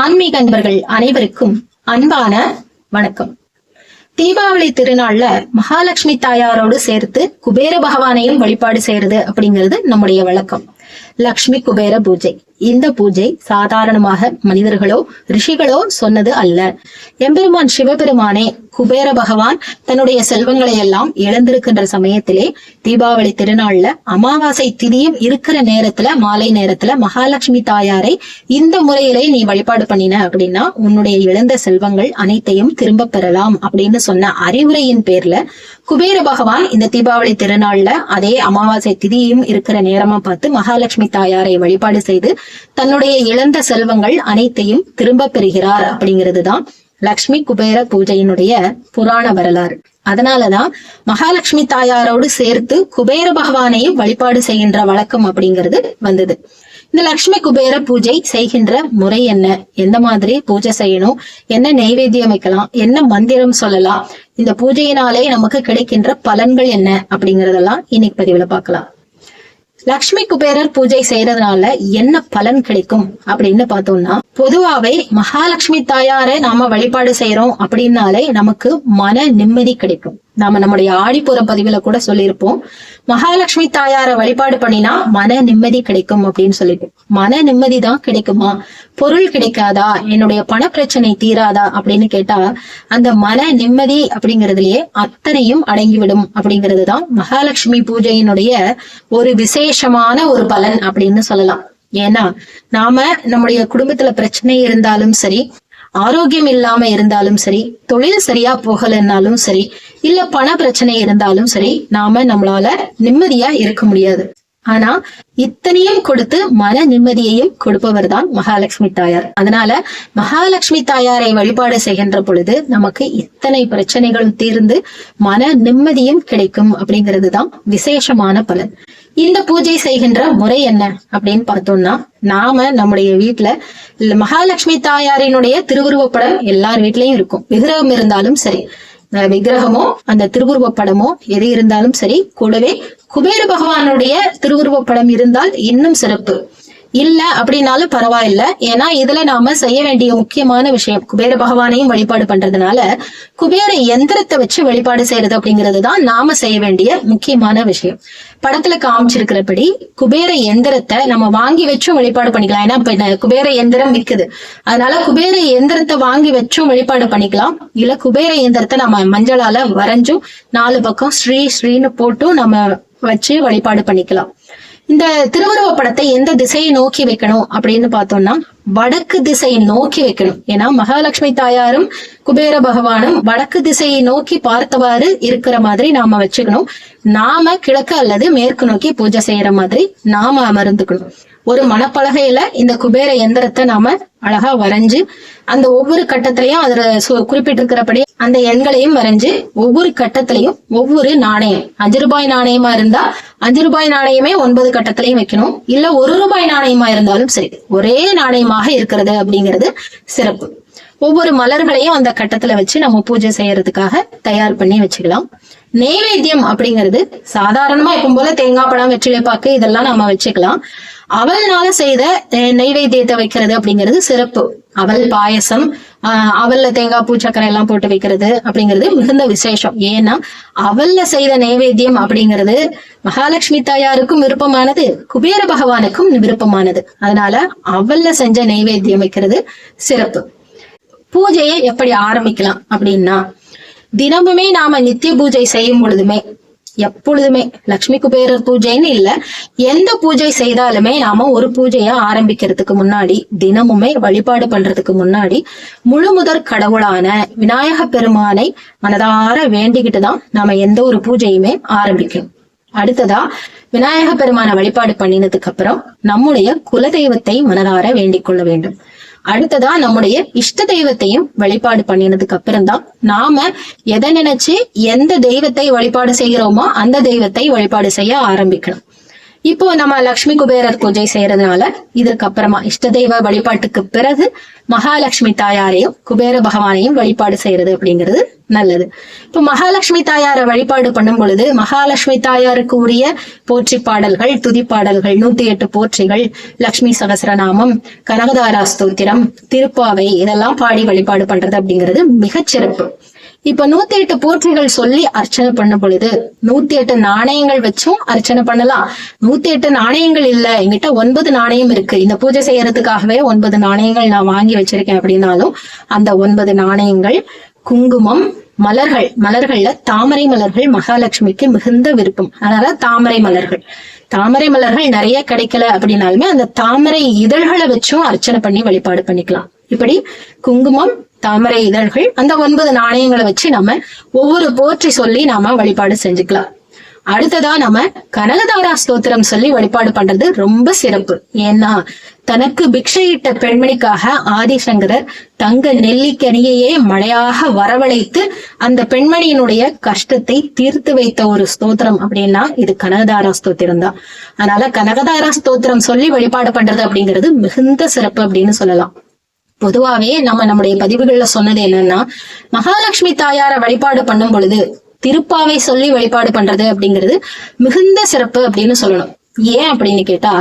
ஆன்மீக அன்பர்கள் அனைவருக்கும் அன்பான வணக்கம். தீபாவளி திருநாள்ல மகாலட்சுமி தாயாரோடு சேர்த்து குபேர பகவானையும் வழிபாடு செய்யறது அப்படிங்கிறது நம்முடைய வழக்கம். லக்ஷ்மி குபேர பூஜை. இந்த பூஜை சாதாரணமாக மனிதர்களோ ரிஷிகளோ சொன்னது அல்ல. எம்பெருமான் சிவபெருமானே குபேர பகவான் தன்னுடைய செல்வங்களை எல்லாம் இழந்திருக்கின்ற சமயத்திலே தீபாவளி திருநாள்ல அமாவாசை திதியும் இருக்கிற நேரத்துல மாலை நேரத்துல மகாலட்சுமி தாயாரை இந்த முறையிலே நீ வழிபாடு பண்ணின அப்படின்னா உன்னுடைய இழந்த செல்வங்கள் அனைத்தையும் திரும்ப பெறலாம் அப்படின்னு சொன்ன அறிவுரையின் பேர்ல குபேர பகவான் இந்த தீபாவளி திருநாள்ல அதே அமாவாசை திதியும் இருக்கிற நேரமா பார்த்து மகாலட்சுமி தாயாரை வழிபாடு செய்து தன்னுடைய இழந்த செல்வங்கள் அனைத்தையும் திரும்ப பெறுகிறார் அப்படிங்கிறது தான் லக்ஷ்மி குபேர பூஜையினுடைய புராண வரலாறு. அதனாலதான் மகாலட்சுமி தாயாரோடு சேர்த்து குபேர பகவானையும் வழிபாடு செய்கின்ற வழக்கம் அப்படிங்கிறது வந்தது. இந்த லக்ஷ்மி குபேர பூஜை செய்கின்ற முறை என்ன? எந்த மாதிரி பூஜை செய்யணும்? என்ன நெய்வேத்தியம் வைக்கலாம்? என்ன மந்திரம் சொல்லலாம்? இந்த பூஜையினாலே நமக்கு கிடைக்கின்ற பலன்கள் என்ன அப்படிங்கறதெல்லாம் இன்னைக்கு பதிவுல பார்க்கலாம். லக்ஷ்மி குபேரர் பூஜை செய்யறதுனால என்ன பலன் கிடைக்கும் அப்படின்னு பார்த்தோம்னா பொதுவாவே மகாலட்சுமி தாயாரை நாம வழிபாடு செய்யறோம் அப்படின்னாலே நமக்கு மன நிம்மதி கிடைக்கும். நாம நம்முடைய ஆடிப்புற பதிவுல கூட சொல்லியிருப்போம். மகாலட்சுமி தாயார வழிபாடு பண்ணினா மன நிம்மதி கிடைக்கும் அப்படின்னு சொல்லிட்டு. மன நிம்மதி தான் கிடைக்குமா? பொருள் கிடைக்காதா? என்னுடைய பண பிரச்சனை தீராதா? அப்படின்னு கேட்டா அந்த மன நிம்மதி அப்படிங்கறதுலயே அத்தனையும் அடங்கிவிடும் அப்படிங்கிறது தான் மகாலட்சுமி பூஜையினுடைய ஒரு விசேஷமான ஒரு பலன் அப்படின்னு சொல்லலாம். ஏன்னா நாம நம்முடைய குடும்பத்துல பிரச்சனை இருந்தாலும் சரி ஆரோக்கியம் இல்லாம இருந்தாலும் சரி தொழில் சரியா போகலைன்னாலும் சரி இல்ல பண பிரச்சனை இருந்தாலும் சரி நாம நம்மளால நிம்மதியா இருக்க முடியாது. ஆனா இத்தனையும் கொடுத்து மன நிம்மதியையும் கொடுப்பவர் தான் மகாலட்சுமி தாயார். அதனால மகாலட்சுமி தாயாரை வழிபாடு செய்கின்ற பொழுது நமக்கு இத்தனை பிரச்சனைகளும் தீர்ந்து மன நிம்மதியும் கிடைக்கும் அப்படிங்கிறது தான் விசேஷமான பலன். இந்த பூஜை செய்கின்ற முறை என்ன அப்படின்னு பார்த்தோம்னா நாம நம்முடைய வீட்டுல மகாலட்சுமி தாயாரினுடைய திருவுருவப்படம் எல்லார் வீட்லயும் இருக்கும். விக்கிரகம் இருந்தாலும் சரி விக்கிரகமோ அந்த திருவுருவ படமோ எது இருந்தாலும் சரி கூடவே குபேர பகவானுடைய திருவுருவ படம் இருந்தால் இன்னும் சிறப்பு. இல்ல அப்படின்னாலும் பரவாயில்ல. ஏன்னா இதுல நாம செய்ய வேண்டிய முக்கியமான விஷயம் குபேர பகவானையும் வழிபாடு பண்றதுனால குபேர எந்திரத்தை வச்சு வழிபாடு செய்யறது அப்படிங்கிறது தான் நாம செய்ய வேண்டிய முக்கியமான விஷயம். படத்துல காமிச்சிருக்கிறபடி குபேர எந்திரத்தை நம்ம வாங்கி வச்சும் வழிபாடு பண்ணிக்கலாம். ஏன்னா இப்ப குபேர எந்திரம் விற்குது அதனால குபேர எந்திரத்தை வாங்கி வச்சும் வழிபாடு பண்ணிக்கலாம். இல்ல குபேர எந்திரத்தை நம்ம மஞ்சளால வரைஞ்சும் நாலு பக்கம் ஸ்ரீ ஸ்ரீன்னு போட்டும் நம்ம வச்சு வழிபாடு பண்ணிக்கலாம். இந்த திருவுருவ படத்தை எந்த திசையை நோக்கி வைக்கணும் அப்படின்னு பார்த்தோம்னா வடக்கு திசையை நோக்கி வைக்கணும். ஏன்னா மகாலட்சுமி தாயாரும் குபேர பகவானும் வடக்கு திசையை நோக்கி பார்த்தவாறு இருக்கிற மாதிரி நாம வச்சுக்கணும். நாம கிழக்கு அல்லது மேற்கு நோக்கி பூஜை செய்யற மாதிரி நாம அமர்ந்துக்கணும். ஒரு மணப்பலகையில இந்த குபேர எந்திரத்தை நாம அழகா வரைஞ்சு அந்த ஒவ்வொரு கட்டத்திலையும் அதுல குறிப்பிட்டிருக்கிறபடி அந்த எண்களையும் வரைஞ்சு ஒவ்வொரு கட்டத்திலையும் ஒவ்வொரு நாணயம். அஞ்சு ரூபாய் நாணயமா இருந்தா அஞ்சு ரூபாய் நாணயமே ஒன்பது கட்டத்திலையும் வைக்கணும். இல்ல ஒரு ரூபாய் நாணயமா இருந்தாலும் சரி ஒரே நாணயமாக இருக்கிறது அப்படிங்கிறது சிறப்பு. ஒவ்வொரு மலர்களையும் அந்த கட்டத்துல வச்சு நம்ம பூஜை செய்யறதுக்காக தயார் பண்ணி வச்சுக்கலாம். நெய்வேத்தியம் அப்படிங்கிறது சாதாரணமா எப்பவும் போல தேங்காய் பழம் வெற்றிலைப்பாக்கு இதெல்லாம் நம்ம வச்சுக்கலாம். அவல்னால செய்த நெய்வேத்தியத்தை வைக்கிறது அப்படிங்கிறது சிறப்பு. அவல் பாயசம் ஆஹ் அவல்ல தேங்காய் பூச்சக்கரை எல்லாம் போட்டு வைக்கிறது அப்படிங்கிறது மிகுந்த விசேஷம். ஏன்னா அவல்ல செய்த நெய்வேத்தியம் அப்படிங்கிறது மகாலட்சுமி தாயாருக்கும் விருப்பமானது குபேர பகவானுக்கும் விருப்பமானது. அதனால அவல்ல செஞ்ச நெய்வேத்தியம் வைக்கிறது சிறப்பு. பூஜையை எப்படி ஆரம்பிக்கலாம் அப்படின்னா தினமுமே நாம நித்திய பூஜை செய்யும் பொழுதுமே எப்பொழுதுமே லக்ஷ்மி குபேரர் பூஜைன்னு இல்ல எந்த பூஜை செய்தாலுமே நாம ஒரு பூஜைய ஆரம்பிக்கிறதுக்கு முன்னாடி தினமுமே வழிபாடு பண்றதுக்கு முன்னாடி முழு முதற் கடவுளான விநாயக பெருமானை மனதார வேண்டிக்கிட்டு தான் நாம எந்த ஒரு பூஜையுமே ஆரம்பிக்கணும். அடுத்ததா விநாயக பெருமான வழிபாடு பண்ணினதுக்கு அப்புறம் நம்முடைய குலதெய்வத்தை மனதார வேண்டிக் கொள்ள வேண்டும். அடுத்ததா நம்முடைய இஷ்ட தெய்வத்தையும் வழிபாடு பண்ணினதுக்கு அப்புறம் தான் நாம எதை நினைச்சு எந்த தெய்வத்தை வழிபாடு செய்கிறோமோ அந்த தெய்வத்தை வழிபாடு செய்ய ஆரம்பிக்கணும். இப்போ நம்ம லக்ஷ்மி குபேரர் பூஜை செய்யறதுனால இதற்கு அப்புறமா இஷ்ட தெய்வ வழிபாட்டுக்கு பிறகு மகாலட்சுமி தாயாரையும் குபேர பகவானையும் வழிபாடு செய்யறது அப்படிங்கிறது நல்லது. இப்போ மகாலட்சுமி தாயாரை வழிபாடு பண்ணும் பொழுது மகாலட்சுமி தாயாருக்கு உரிய போற்றி பாடல்கள் துதி பாடல்கள் நூத்தி எட்டு போற்றிகள் லக்ஷ்மி சகசரநாமம் கனகதாரா ஸ்தோத்திரம் திருப்பாவை இதெல்லாம் பாடி வழிபாடு பண்றது அப்படிங்கிறது மிகச்சிறப்பு. இப்ப நூத்தி எட்டு போற்றிகள் சொல்லி அர்ச்சனை பண்ண பொழுது நூத்தி எட்டு நாணயங்கள் வச்சும் அர்ச்சனை பண்ணலாம். நூத்தி எட்டு நாணயங்கள் இல்ல என்கிட்ட ஒன்பது நாணயம் இருக்கு. இந்த பூஜை செய்யறதுக்காகவே ஒன்பது நாணயங்கள் நான் வாங்கி வச்சிருக்கேன் அப்படின்னாலும் அந்த ஒன்பது நாணயங்கள் குங்குமம் மலர்கள். மலர்கள்ல தாமரை மலர்கள் மகாலட்சுமிக்கு மிகுந்த விருப்பம். அதனால தாமரை மலர்கள். தாமரை மலர்கள் நிறைய கிடைக்கல அப்படின்னாலுமே அந்த தாமரை இதழ்களை வச்சும் அர்ச்சனை பண்ணி வழிபாடு பண்ணிக்கலாம். இப்படி குங்குமம் தாமரை இதழ்கள் அந்த ஒன்பது நாணயங்களை வச்சு நம்ம ஒவ்வொரு போற்றி சொல்லி நாம வழிபாடு செஞ்சுக்கலாம். அடுத்ததா நம்ம கனகதாரா ஸ்தோத்திரம் சொல்லி வழிபாடு பண்றது ரொம்ப சிறப்பு. ஏன்னா தனக்கு பிக்ஷையிட்ட பெண்மணிக்காக ஆதிசங்கரர் தங்க நெல்லிக்கனியையே மழையாக வரவழைத்து அந்த பெண்மணியினுடைய கஷ்டத்தை தீர்த்து வைத்த ஒரு ஸ்தோத்திரம் அப்படின்னா இது கனகதாரா ஸ்தோத்திரம் தான். அதனால கனகதாரா ஸ்தோத்திரம் சொல்லி வழிபாடு பண்றது அப்படிங்கிறது மிகுந்த சிறப்பு அப்படின்னு சொல்லலாம். பொதுவாவே நம்ம நம்முடைய பதிவுகள்ல சொன்னது என்னன்னா மகாலட்சுமி தாயார வழிபாடு பண்ணும் பொழுது திருப்பாவை சொல்லி வழிபாடு பண்றது அப்படிங்கிறது மிகுந்த சிறப்பு அப்படின்னு சொல்லணும். ஏன் அப்படின்னு கேட்டா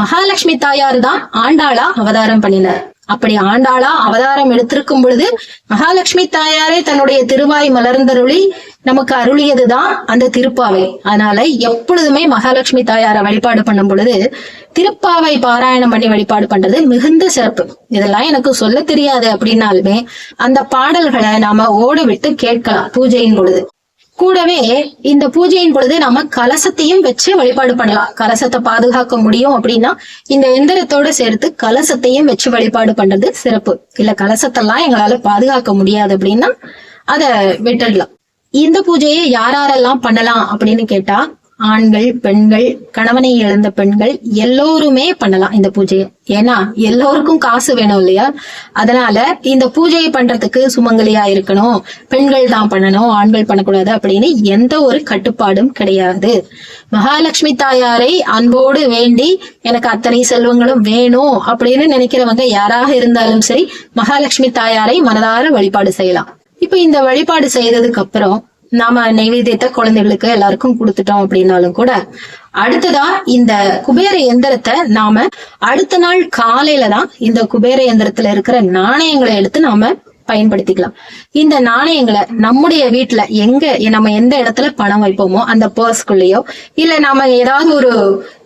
மகாலட்சுமி தாயார் தான் ஆண்டாளா அவதாரம் பண்ணினார். அப்படி ஆண்டாளா அவதாரம் எடுத்திருக்கும் பொழுது மகாலட்சுமி தாயாரே தன்னுடைய திருவாய் மலர்ந்தருளி நமக்கு அருளியதுதான் அந்த திருப்பாவை. அதனால எப்பொழுதுமே மகாலட்சுமி தாயாரை வழிபாடு பண்ணும் பொழுது திருப்பாவை பாராயணம் பண்ணி வழிபாடு பண்றது மிகுந்த சிறப்பு. இதெல்லாம் எனக்கு சொல்ல தெரியாது அப்படின்னாலுமே அந்த பாடல்களை நாம ஓட விட்டு கேட்கலாம் பூஜையின் பொழுது. கூடவே இந்த பூஜையின் பொழுது நம்ம கலசத்தையும் வச்சு வழிபாடு பண்ணலாம். கலசத்தை பாதுகாக்க முடியும் அப்படின்னா இந்த எந்திரத்தோட சேர்த்து கலசத்தையும் வச்சு வழிபாடு பண்றது சிறப்பு. இல்ல கலசத்தெல்லாம் எங்களால பாதுகாக்க முடியாது அப்படின்னா அத விட்டுடலாம். இந்த பூஜையை யாரெல்லாம் பண்ணலாம் அப்படின்னு கேட்டா ஆண்கள் பெண்கள் கணவனை இழந்த பெண்கள் எல்லோருமே பண்ணலாம் இந்த பூஜையை. ஏன்னா எல்லோருக்கும் காசு வேணும் இல்லையா? அதனால இந்த பூஜையை பண்றதுக்கு சுமங்கலியா இருக்கணும் பெண்கள் தான் பண்ணணும் ஆண்கள் பண்ணக்கூடாது அப்படின்னு எந்த ஒரு கட்டுப்பாடும் கிடையாது. மகாலட்சுமி தாயாரை அன்போடு வேண்டி எனக்கு அத்தனை செல்வங்களும் வேணும் அப்படின்னு நினைக்கிறவங்க யாராக இருந்தாலும் சரி மகாலட்சுமி தாயாரை மனதார வழிபாடு செய்யலாம். இப்ப இந்த வழிபாடு செய்ததுக்கு அப்புறம் நாம நைவேத்தியத்தை குழந்தைகளுக்கு எல்லாருக்கும் கொடுத்துட்டோம் அப்படின்னாலும் கூட அடுத்ததா இந்த குபேர எந்திரத்தை நாம அடுத்த நாள் காலையில தான் இந்த குபேர எந்திரத்துல இருக்கிற நாணயங்களை எடுத்து நாம பயன்படுத்திக்கலாம். இந்த நாணயங்களை நம்முடைய வீட்டுல எங்க நம்ம எந்த இடத்துல பணம் வைப்போமோ அந்த பர்ஸ்குள்ளேயோ இல்ல நாம ஏதாவது ஒரு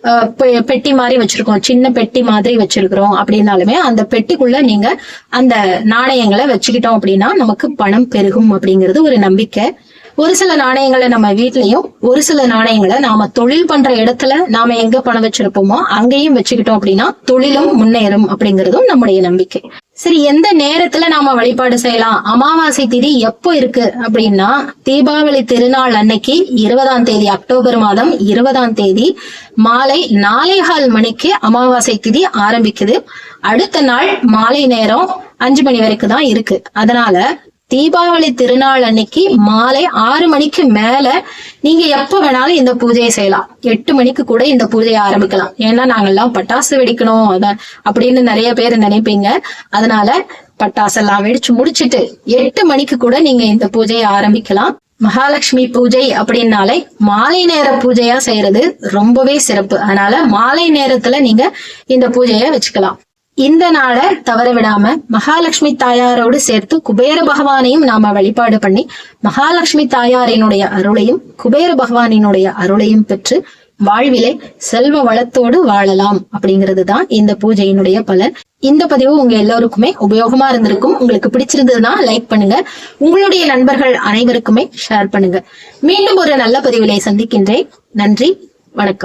அஹ், பெ- பெட்டி மாதிரி வச்சிருக்கோம் சின்ன பெட்டி மாதிரி வச்சிருக்கிறோம் அப்படின்னாலுமே அந்த பெட்டிக்குள்ள நீங்க அந்த நாணயங்களை வச்சுக்கிட்டோம் அப்படின்னா நமக்கு பணம் பெருகும் அப்படிங்கிறது ஒரு நம்பிக்கை. ஒரு சில நாணயங்களை நம்ம வீட்லயும் ஒரு சில நாணயங்களை நாம தொழில் பண்ற இடத்துல நாம எங்க பணம் வச்சிருப்போமோ அங்கேயும் வச்சுக்கிட்டோம் அப்படின்னா தொழிலும் முன்னேறும் அப்படிங்கறதும் நம்முடைய நம்பிக்கை. சரி எந்த நேரத்துல நாம வழிபாடு செய்யலாம்? அமாவாசை திதி எப்போ இருக்கு அப்படின்னா தீபாவளி திருநாள் அன்னைக்கு இருபதாம் தேதி அக்டோபர் மாதம் இருபதாம் தேதி மாலை நாலேகால் மணிக்கு அமாவாசை திதி ஆரம்பிக்குது. அடுத்த நாள் மாலை நேரம் அஞ்சு மணி வரைக்கும் தான் இருக்கு. அதனால தீபாவளி திருநாள் அன்னைக்கு மாலை ஆறு மணிக்கு மேல நீங்க எப்ப வேணாலும் இந்த பூஜையை செய்யலாம். எட்டு மணிக்கு கூட இந்த பூஜையை ஆரம்பிக்கலாம். ஏன்னா நாங்கெல்லாம் பட்டாசு வெடிக்கணும். அத அப்படின்னு நிறைய பேர் நினைப்பீங்க. அதனால பட்டாசெல்லாம் வெடிச்சு முடிச்சிட்டு எட்டு மணிக்கு கூட நீங்க இந்த பூஜையை ஆரம்பிக்கலாம். மகாலட்சுமி பூஜை அப்படின்னாலே மாலை நேர பூஜையா செய்யறது ரொம்பவே சிறப்பு. அதனால மாலை நேரத்துல நீங்க இந்த பூஜையை வச்சுக்கலாம். இந்த நாளை தவற விடாம மகாலட்சுமி தாயாரோடு சேர்த்து குபேர பகவானையும் நாம வழிபாடு பண்ணி மகாலட்சுமி தாயாரினுடைய அருளையும் குபேர பகவானினுடைய அருளையும் பெற்று வாழ்விலே செல்வ வளத்தோடு வாழலாம் அப்படிங்கிறது தான் இந்த பூஜையினுடைய பலன். இந்த பதிவு உங்க எல்லோருக்குமே உபயோகமா இருந்திருக்கும். உங்களுக்கு பிடிச்சிருந்ததுன்னா லைக் பண்ணுங்க. உங்களுடைய நண்பர்கள் அனைவருக்குமே ஷேர் பண்ணுங்க. மீண்டும் ஒரு நல்ல பதிவிலை சந்திக்கின்றேன். நன்றி வணக்கம்.